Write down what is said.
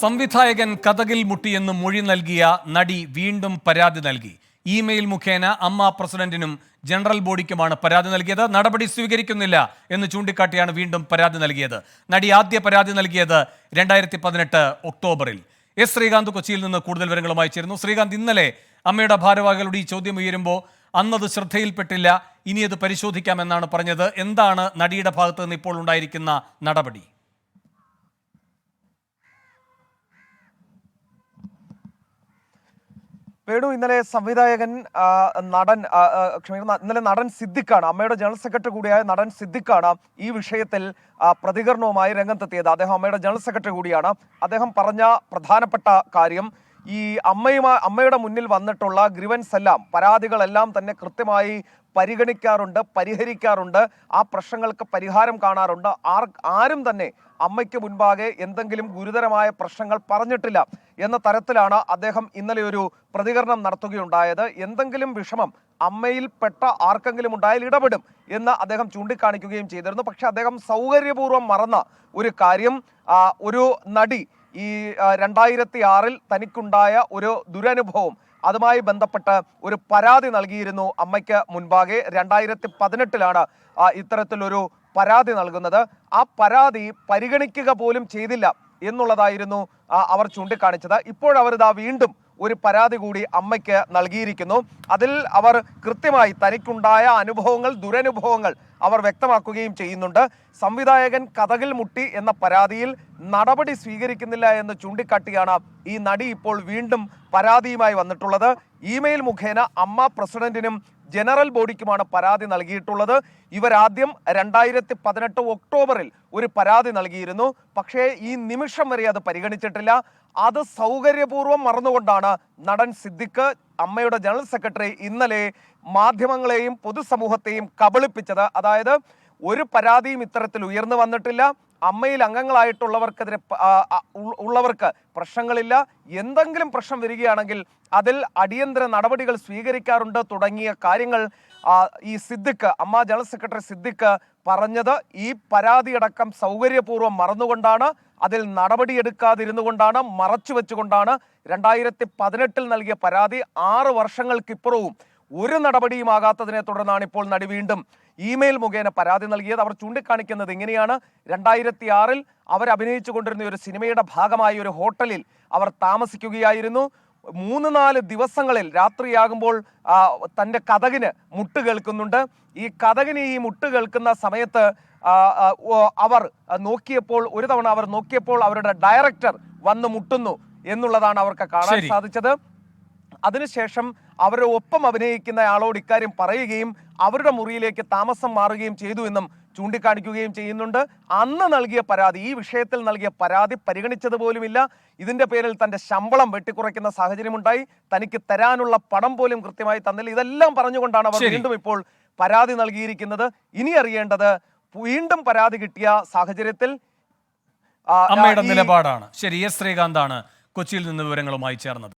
സംവിധായകൻ കഥകിൽ മുട്ടിയെന്ന് മൊഴി നൽകിയ നടി വീണ്ടും പരാതി നൽകി. ഇമെയിൽ മുഖേന അമ്മ പ്രസിഡന്റിനും ജനറൽ ബോഡിക്കുമാണ് പരാതി നൽകിയത്. നടപടി സ്വീകരിക്കുന്നില്ല എന്ന് ചൂണ്ടിക്കാട്ടിയാണ് വീണ്ടും പരാതി നൽകിയത്. നടി ആദ്യ പരാതി നൽകിയത് രണ്ടായിരത്തി പതിനെട്ട് ഒക്ടോബറിൽ. എസ് ശ്രീകാന്ത് കൊച്ചിയിൽ നിന്ന് കൂടുതൽ വിവരങ്ങളുമായി ചേരുന്നു. ശ്രീകാന്ത് ഇന്നലെ അമ്മയുടെ ഭാരവാഹികളുടെ ഈ ചോദ്യം ഉയരുമ്പോൾ അന്നത് ശ്രദ്ധയിൽപ്പെട്ടില്ല. ഇനി അത് പരിശോധിക്കാമെന്നാണ് പറഞ്ഞത്. എന്താണ് നടിയുടെ ഭാഗത്ത് നിന്ന് ഇപ്പോൾ ഉണ്ടായിരിക്കുന്ന നടപടി? വേണു ഇന്നലെ സംവിധായകൻ നടൻ ഇന്നലെ നടൻ സിദ്ദിഖാണ് അമ്മയുടെ ജനറൽ സെക്രട്ടറി കൂടിയായ നടൻ സിദ്ദിഖാണ് ഈ വിഷയത്തിൽ പ്രതികരണവുമായി രംഗത്തെത്തിയത്. അദ്ദേഹം അമ്മയുടെ ജനറൽ സെക്രട്ടറി കൂടിയാണ്. അദ്ദേഹം പറഞ്ഞ പ്രധാനപ്പെട്ട കാര്യം ഈ അമ്മയുമായി അമ്മയുടെ മുന്നിൽ വന്നിട്ടുള്ള ഗ്രിവൻസ് എല്ലാം പരാതികളെല്ലാം തന്നെ കൃത്യമായി പരിഗണിക്കാറുണ്ട് പരിഹരിക്കാറുണ്ട്. ആ പ്രശ്നങ്ങൾക്ക് പരിഹാരം കാണാറുണ്ട്. ആർ ആരും തന്നെ അമ്മയ്ക്ക് മുൻപാകെ എന്തെങ്കിലും ഗുരുതരമായ പ്രശ്നങ്ങൾ പറഞ്ഞിട്ടില്ല എന്ന തരത്തിലാണ് അദ്ദേഹം ഇന്നലെ ഒരു പ്രതികരണം നടത്തുകയുണ്ടായത്. എന്തെങ്കിലും വിഷമം അമ്മയിൽ പെട്ട ആർക്കെങ്കിലും ഉണ്ടായാൽ ഇടപെടും എന്ന് അദ്ദേഹം ചൂണ്ടിക്കാണിക്കുകയും ചെയ്തിരുന്നു. പക്ഷെ അദ്ദേഹം സൗകര്യപൂർവം മറന്ന ഒരു കാര്യം ഒരു നടി ഈ രണ്ടായിരത്തി ആറിൽ തനിക്കുണ്ടായ ഒരു ദുരനുഭവം അതുമായി ബന്ധപ്പെട്ട് ഒരു പരാതി നൽകിയിരുന്നു അമ്മയ്ക്ക് മുൻപാകെ. രണ്ടായിരത്തി പതിനെട്ടിലാണ് ഇത്തരത്തിലൊരു പരാതി നൽകുന്നത്. ആ പരാതി പരിഗണിക്കുക പോലും ചെയ്തില്ല എന്നുള്ളതായിരുന്നു അവർ ചൂണ്ടിക്കാണിച്ചത്. ഇപ്പോഴവരിതാ വീണ്ടും ഒരു പരാതി കൂടി അമ്മയ്ക്ക് നൽകിയിരിക്കുന്നു. അതിൽ അവർ കൃത്യമായി തനിക്കുണ്ടായ അനുഭവങ്ങൾ ദുരനുഭവങ്ങൾ അവർ വ്യക്തമാക്കുകയും ചെയ്യുന്നുണ്ട്. സംവിധായകൻ കഥകിൽ മുട്ടി എന്ന പരാതിയിൽ നടപടി സ്വീകരിക്കുന്നില്ല എന്ന് ചൂണ്ടിക്കാട്ടിയാണ് ഈ നടി ഇപ്പോൾ വീണ്ടും പരാതിയുമായി വന്നിട്ടുള്ളത്. ഇമെയിൽ മുഖേന അമ്മ പ്രസിഡന്റിനും ജനറൽ ബോഡിക്കുമാണ് പരാതി നൽകിയിട്ടുള്ളത്. ഇവരാദ്യം രണ്ടായിരത്തി പതിനെട്ട് ഒക്ടോബറിൽ ഒരു പരാതി നൽകിയിരുന്നു. പക്ഷേ ഈ നിമിഷം വരെ അത് പരിഗണിച്ചിട്ടില്ല. അത് സൗകര്യപൂർവം മറന്നുകൊണ്ടാണ് നടൻ സിദ്ദിഖ് അമ്മയുടെ ജനറൽ സെക്രട്ടറി ഇന്നലെ മാധ്യമങ്ങളെയും പൊതുസമൂഹത്തെയും കബളിപ്പിച്ചത്. അതായത് ഒരു പരാതിയും ഇത്തരത്തിൽ ഉയർന്നു വന്നിട്ടില്ല. അമ്മയിൽ അംഗങ്ങളായിട്ടുള്ളവർക്കെതിരെ ഉള്ളവർക്ക് പ്രശ്നങ്ങളില്ല. എന്തെങ്കിലും പ്രശ്നം വരികയാണെങ്കിൽ അതിൽ അടിയന്തര നടപടികൾ സ്വീകരിക്കാറുണ്ട് തുടങ്ങിയ കാര്യങ്ങൾ ഈ സിദ്ദിഖ് അമ്മ ജനറൽ സെക്രട്ടറി സിദ്ദിഖ് പറഞ്ഞത്. ഈ പരാതിയടക്കം സൗകര്യപൂർവം മറന്നുകൊണ്ടാണ് അതിൽ നടപടിയെടുക്കാതിരുന്നു കൊണ്ടാണ് മറച്ചു വെച്ചുകൊണ്ടാണ് രണ്ടായിരത്തി പതിനെട്ടിൽ നൽകിയ പരാതി ആറ് വർഷങ്ങൾക്കിപ്പുറവും ഒരു നടപടിയുമാകാത്തതിനെ തുടർന്നാണ് ഇപ്പോൾ നടി വീണ്ടും ഇമെയിൽ മുഖേന പരാതി നൽകിയത്. അവർ ചൂണ്ടിക്കാണിക്കുന്നത് ഇങ്ങനെയാണ്. രണ്ടായിരത്തി ആറിൽ അവർ അഭിനയിച്ചു കൊണ്ടിരുന്ന ഒരു സിനിമയുടെ ഭാഗമായ ഒരു ഹോട്ടലിൽ അവർ താമസിക്കുകയായിരുന്നു. മൂന്ന് നാല് ദിവസങ്ങളിൽ രാത്രിയാകുമ്പോൾ തന്റെ കഥകിന് മുട്ട് കേൾക്കുന്നുണ്ട് ഈ കഥകിന് ഈ മുട്ട് കേൾക്കുന്ന സമയത്ത് അവർ നോക്കിയപ്പോൾ ഒരു തവണ അവർ നോക്കിയപ്പോൾ അവരുടെ ഡയറക്ടർ വന്ന് മുട്ടുന്നു എന്നുള്ളതാണ് അവർക്ക് കാണാൻ. സാധിച്ചത് അതിനുശേഷം അവരുടെ ഒപ്പം അഭിനയിക്കുന്ന ആളോട് ഇക്കാര്യം പറയുകയും അവരുടെ മുറിയിലേക്ക് താമസം മാറുകയും ചെയ്തു എന്നും ചൂണ്ടിക്കാണിക്കുകയും ചെയ്യുന്നുണ്ട്. അന്ന് നൽകിയ പരാതി ഈ വിഷയത്തിൽ നൽകിയ പരാതി പരിഗണിച്ചത് പോലുമില്ല. ഇതിന്റെ പേരിൽ തന്റെ ശമ്പളം വെട്ടിക്കുറയ്ക്കുന്ന സാഹചര്യമുണ്ടായി. തനിക്ക് തരാനുള്ള പണം പോലും കൃത്യമായി തന്നില്ല. ഇതെല്ലാം പറഞ്ഞുകൊണ്ടാണ് അവർ വീണ്ടും ഇപ്പോൾ പരാതി നൽകിയിരിക്കുന്നത്. ഇനി അറിയേണ്ടത് വീണ്ടും പരാതി കിട്ടിയ സാഹചര്യത്തിൽ അമ്മയുടെ നിലപാടാണ്. ശരി എസ് ശ്രീകാന്താണ് കൊച്ചിയിൽ നിന്ന് വിവരങ്ങളുമായി ചേർന്നത്.